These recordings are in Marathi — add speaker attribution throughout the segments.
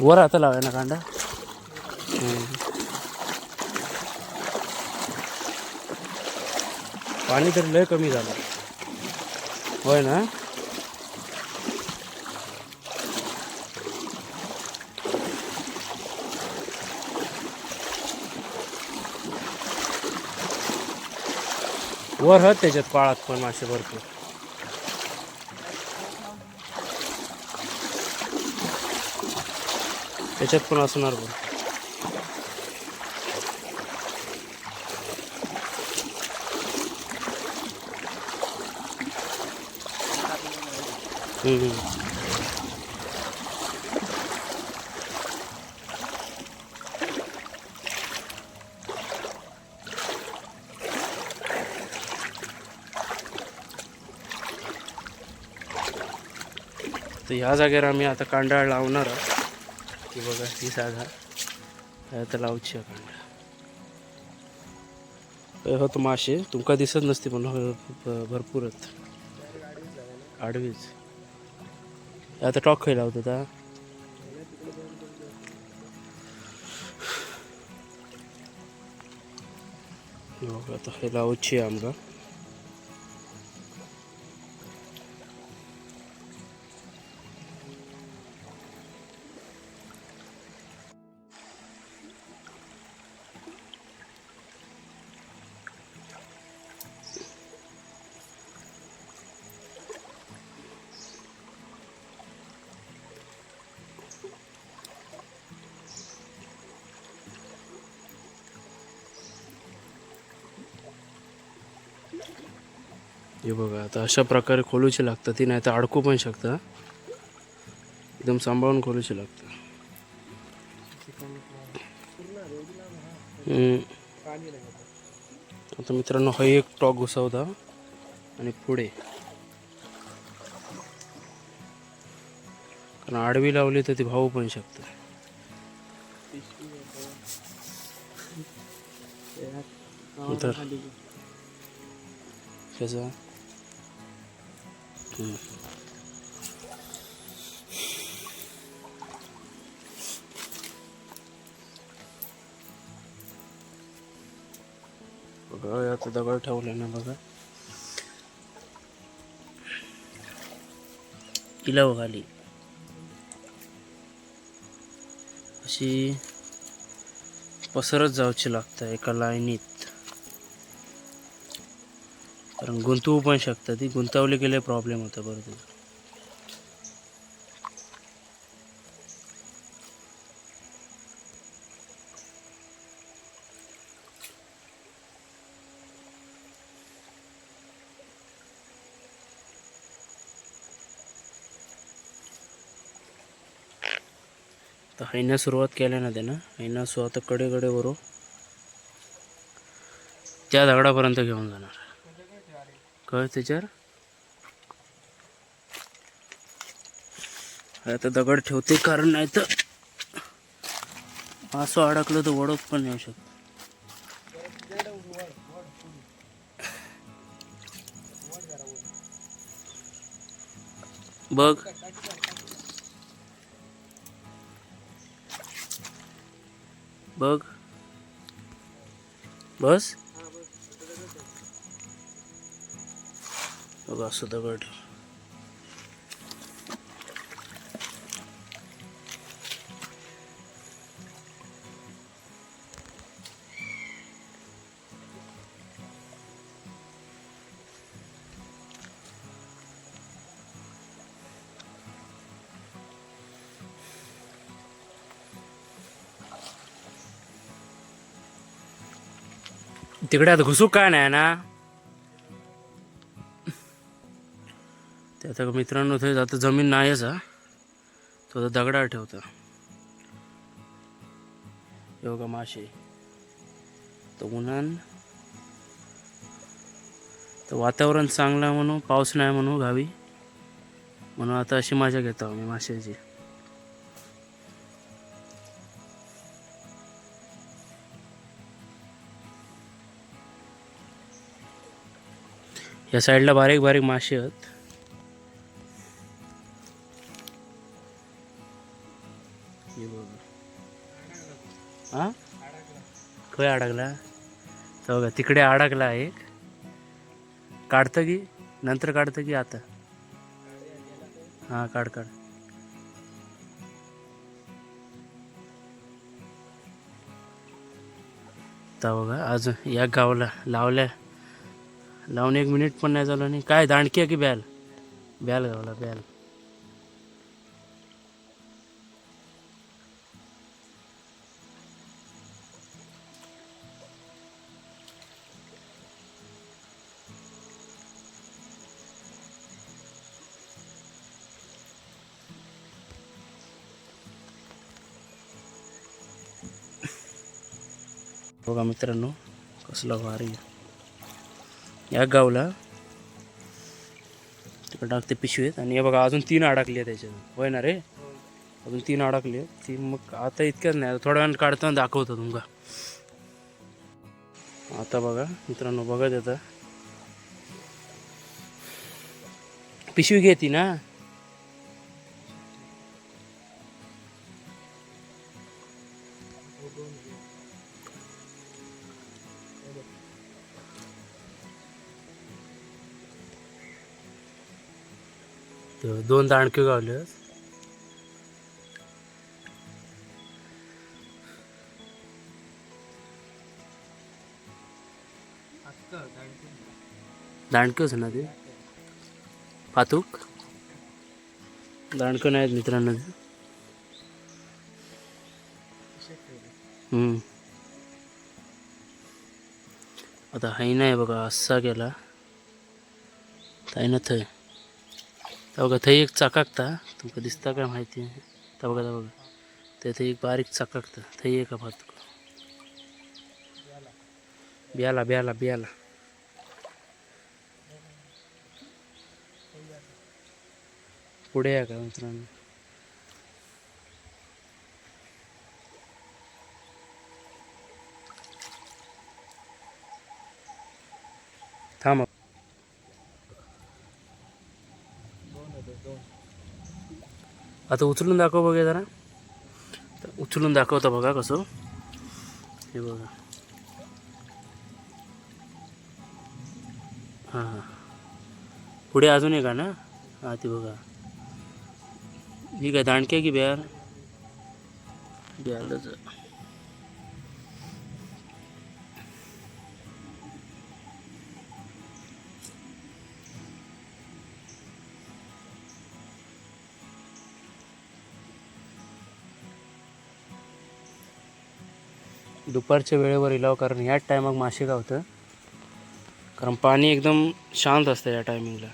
Speaker 1: वर आता लावाय ना कांदा? हम्म. पाणी तर लय कमी झालं. होय ना? वर हत त्याच्यात पाळात पण मासे भरपूर. ह्याच्यात पण असणार बघ. तर ह्या जागेवर आम्ही आता कांडाळ लावणार आहोत. की बघा ही साधा. ह्या आता लावची आहे होत मासे. तुमका दिसत नसते पण हो, भरपूरच. आडवीच. आता टॉक खायला लावतात हा? हे आता हे लावची आहे आमका. हे बघा आता अशा प्रकारे खोलूची लागतं ती नाही तर अडकू पण शकतं. एकदम सांभाळून खोलूची लागतं. आता मित्रांनो हा एक टॉक घुसवता आणि पुढे. कारण आडवी लावली तर ती भाऊ पण शकतं. तर. त्याचा बघा आता दगड ठेवले ना बघा. किलो खाली. अशी पसरत जावची लागतं एका लाईनीत. कारण गुंतवू पण शकतं ती गुंतवली गेले प्रॉब्लेम होता बरं त्याचा तर हैना सुरुवात केल्या ना त्यानं. हैना स्वतः कडे कडे वरू त्या दगडापर्यंत घेऊन जाणार. काय त्याच्यावर? आता दगड ठेवते कारण नाही तर असं अडकलं तर वडत पण येऊ शकत. बघ. बघ. बस. बघा असं दगड तिकडे आता घुसू काय नाही ना आता मित्रांनो ते आता जमीन नाहीच हा तो आता दगडावर ठेवता. हे मासे तर उन्हान. तर वातावरण चांगलं आहे म्हणू पाऊस नाही म्हणू गावी. म्हणून आता अशी मजा घेतो आम्ही माशाची. या साईडला बारीक बारीक मासे आहेत. खय अडकला तर बघा तिकडे अडकला एक. काढतं की? नंतर काढतं की आता? हां काढ काढ. तर बघा अजून या गावाला लावल्या. लावून एक मिनिट पण नाही झालं नाही काय दांडकी आहे की बॅल? बॅल गावला बॅल. बघा मित्रांनो कसला भारी या गावला तिकडे टाकते पिशवीत आणि हे बघा अजून तीन अडकली त्याच्यात. होय ना रे? अजून तीन अडकली ती मग आता इतक्याच नाही. थोड्या वेळ काढताना दाखवतो तुमका. आता बघा मित्रांनो बघत येतं. पिशवी घेती ना? तर दोन दाणके गावले दांडकच ना ते? पातूक? दांडकं नाहीत मित्रांनो. ते. आता हाय नाही बघा असा गेला. काय ना थंय तर बघा थंय एक चाकाकता तुमका दिसता काय माहिती तर बघा तर बघा तेथे एक बारीक चाकाकता थंय एक भात बियाला बियाला बियाला। पुढे या का मित्रांनो? थांब. आता उचलून दाखव बघा जरा. उचलून दाखवतं बघा कसं. हे बघा. हां हां. पुढे अजून एक आहे ना? हां ते बघा. ही काय दांडक्या की बिहार? बिहारच दुपारच्या वेळेवर इलाव कारण ह्याच टायमाक मासे गावतं कारण पाणी एकदम शांत असतं या टायमिंगला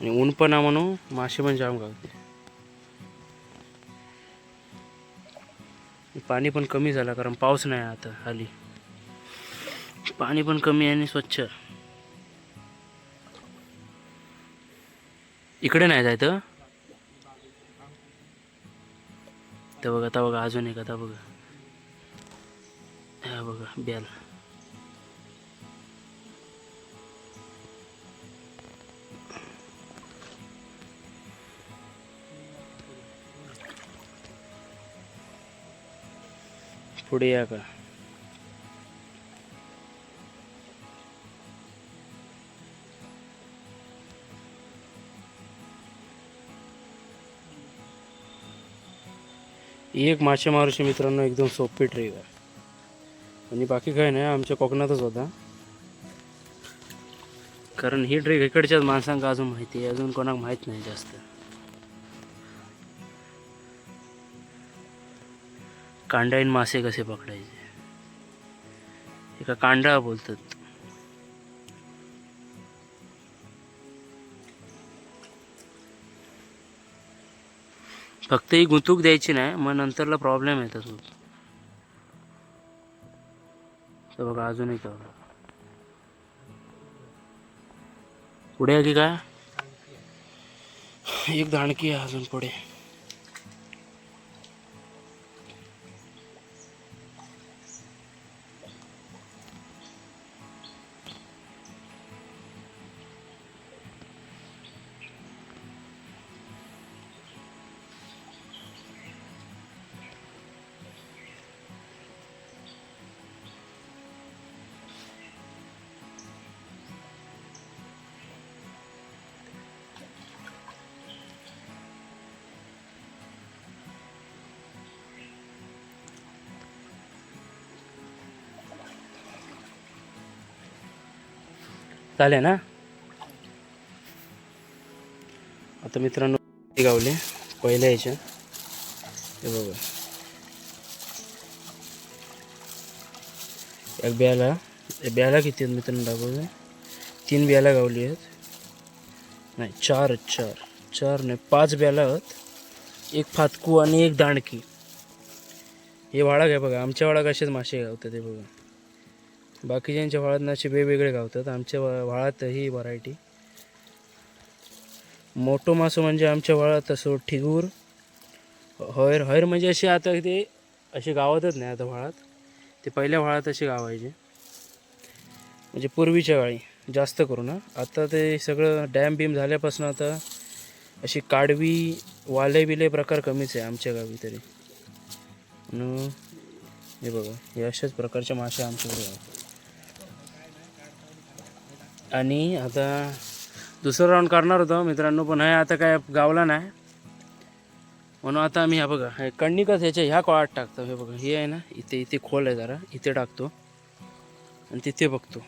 Speaker 1: आणि ऊन पण आहे म्हणून मासे पण जाम गावते पाणी पण कमी झालं कारण पाऊस नाही आता हाली. पाणी पण कमी आहे आणि स्वच्छ. इकडे नाही जायचं तर बघा आता बघा अजून एक आता बघा. हा बघा बॅल पुढे या का? एक मासेमारीशी मित्रांनो एकदम सोपी ट्रेक आहे. आणि बाकी काही नाही आमच्या कोकणातच होता. कारण ही ट्रेक इकडच्याच माणसांका अजून माहिती आहे अजून कोणाक माहीत नाही जास्त. कांडाईन मासे कसे पकडायचे? एका कांडा बोलतात. फक्त ही गुंतूक द्यायची नाही मग नंतरला प्रॉब्लेम येतात तर बघा अजूनही का पुढे आली का काय? एक दाणकी आहे अजून पुढे. झाले ना आता मित्रांनो गावले पहिल्या याच्या हे बघा. एक ब्याला या ब्याला किती आहेत मित्रांनो दाखवले तीन ब्याला गावली आहेत. नाही चार चार. चार नाही पाच ब्याला आहेत. एक फातकू आणि एक दांडकी. हे वाडा आहे बघा. आमच्या वाडा असेच मासे गावतात हे बघा. बाकीच्यांच्या वाळात ना असे वेगवेगळे गावतात. आमच्या वा- वाळात ही व्हरायटी मोठो मासो म्हणजे आमच्या वाळात असो ठिगूर हयर हयर म्हणजे असे आता ते असे गावातच नाही आता वाळात. ते पहिल्या वाळात असे गावायचे म्हणजे पूर्वीच्या काळी जास्त करून आता ते सगळं डॅम बीम झाल्यापासून आता अशी काडवी वाले बिले प्रकार कमीच आहे आमच्या गावी तरी. म्हणून हे बघा हे अशाच प्रकारच्या मासे आमच्याकडे आहेत. आणि आता दुसरं राऊंड करणार होतो. मित्रांनो पण हे आता काय गावला नाही. म्हणून आता आम्ही हा बघा हे कणिकच ह्याच्या ह्या कोळात टाकतो. हे बघा हे आहे ना इथे इथे खोल आहे जरा. इथे टाकतो. आणि तिथे बघतो.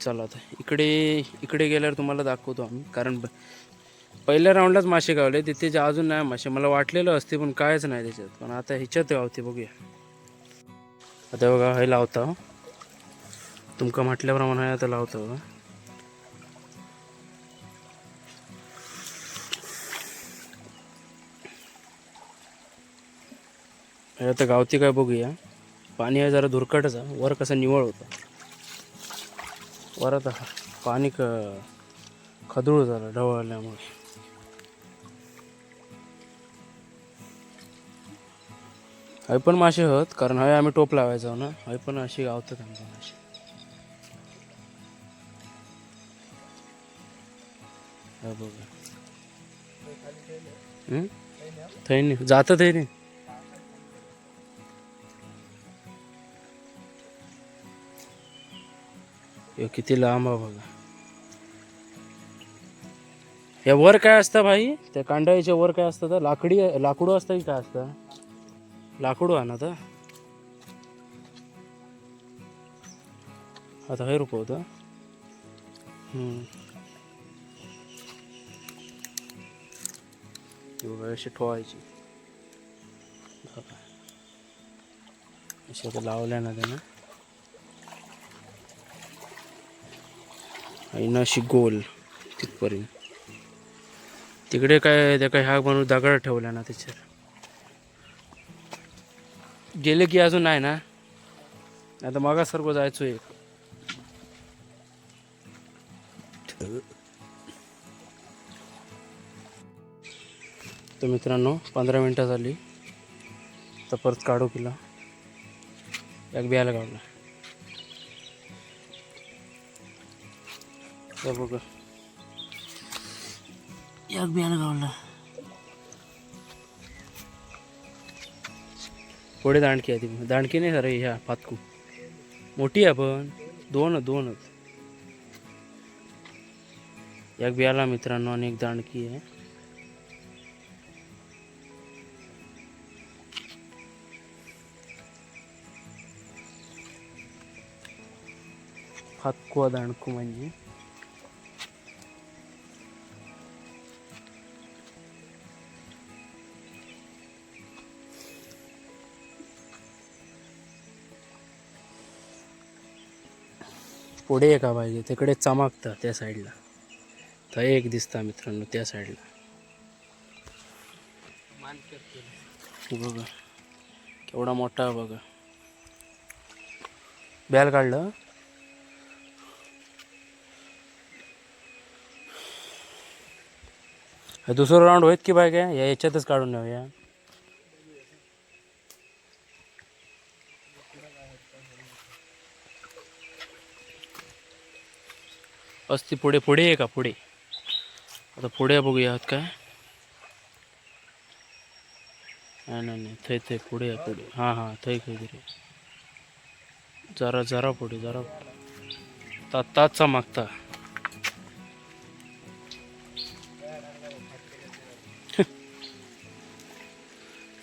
Speaker 1: चला आता इकडे इकडे गेल्यावर तुम्हाला दाखवतो आम्ही. कारण ब- पहिल्या राऊंडलाच मासे गावले. तिथे जे अजून नाही मासे. मला वाटलेलं असते पण कायच नाही त्याच्यात. पण आता ह्याच्यात गावते बघूया. आता बघा हे लावता. तुमका म्हटल्याप्रमाणे हे आता लावतो. हे आता गावती काय बघूया. पाणी आहे जरा धुरकटच वर कसं निवळ होतं. वर आता पाणी क खदूळ झालं ढवळल्यामुळे. हय पण मासे होत कारण हय आम्ही टोप लावायचो ना. हय पण अशी गावतात आमच्या हा बघा हं? नाही जातं थंय नाही किती लांब आहे बघा. या वर काय असतं भाई? त्या कांडाळीच्या वर काय असतं लाकडी लाकडू असतं की काय असतं? लाकडू आहे ना तर. आता हे रुपवतं हम्म. अशी ठेवायची बघा. तर लावल्या ना त्यानं आणि ना अशी गोल तिथपर्यंत तिकडे काय त्या काय ह्या म्हणून दगड ठेवला ना त्याच्यावर गेले की अजून नाही ना आता मागासारखं जायचो एक तर मित्रांनो पंधरा मिनटं झाली. तर परत काढू किला एक बियाला काढला. तर बघा. एक बियाला काढला. पुढे दांडकी आहे ती. दांडकी नाही सर ह्या पातकू. मोठी आहे पण. दोन दोनच एक बियाला मित्रांनो आणि एक दांडकी आहे. फातकुवा दांडकू म्हणजे. पुढे एका पाहिजे तिकडे चमकतं त्या साईडला. तर एक दिसता मित्रांनो त्या साईडला. बघा केवढा मोठा बघा. बॅल काढलं? दुसरं राऊंड होईत की बाय काय? या याच्यातच काढून नेऊया. असती पुढे पुढे आहे का? पुढे. आता पुढे बघूया आहात काय? नाही नाही नाही. थंय थंय पुढे आहे पुढे. हां हां थंय काहीतरी जरा जरा पुढे जरा ता ताचा मागता.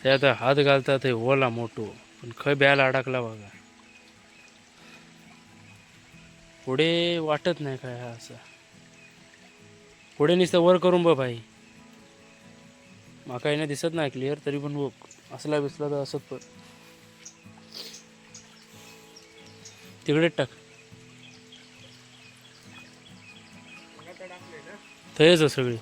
Speaker 1: ते आता हात घालता ते ओला मोठो पण खंय ब्याला अडकला बघा. पुढे वाटत नाही काय हा असं. पुढे नुसतं वर करून बघ भाई माका येणं दिसत नाही क्लिअर तरी पण बघ. असला बिसला तर असत पण. तिकडेच टाक. थंयच सगळी.